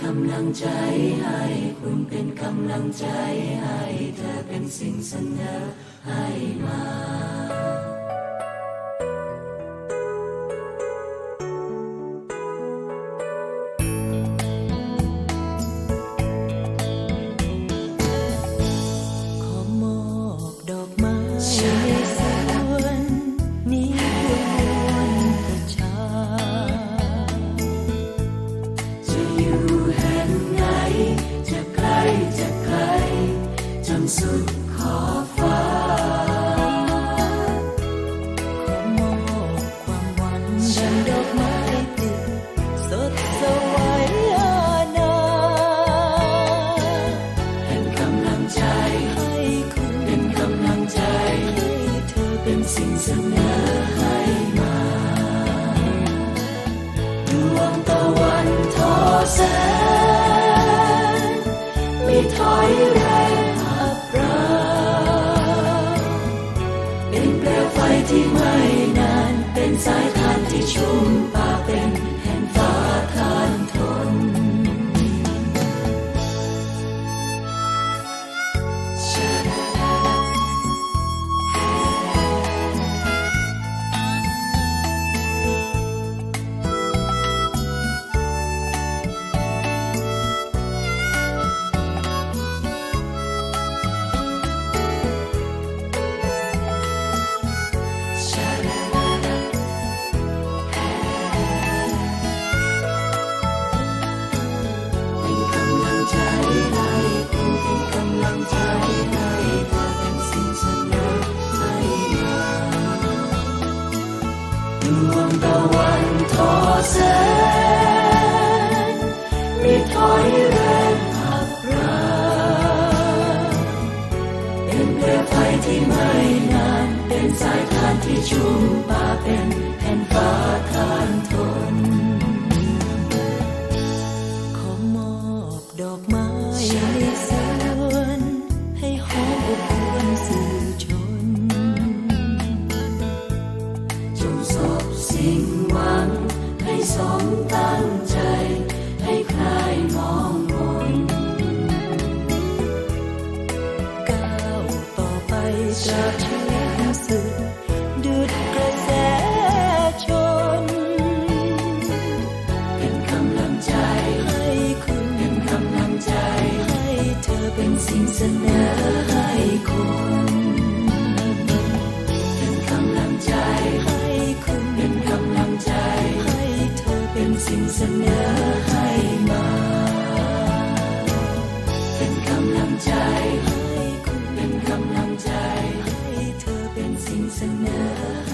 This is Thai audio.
กำลังใจให้ คุณเป็นกำลังใจให้ เธอเป็นสิ่งเสนอให้มา เป็นนสิ่งเสนอให้มาดวงตะวันทอแสงไม่ถอยแรงอับราวเป็นเปลวไฟที่ไม่นานเป็นสายทานที่ชุ่ แสงไม่ถอยแรงอับราเป็นเปลวไฟที่ไม่นาน เป็นสายทานที่ชุ่มป่าเป็นแผ่นฟ้าทานทน งหวังให้สมตั้งใจ ให้คลายมองมนก้าวต่อไปตราบชีวิตสุด สิ่งเสนอให้มา เป็นกำลังใจ เป็นกำลังใจ ให้เธอเป็นสิ่งเสนอ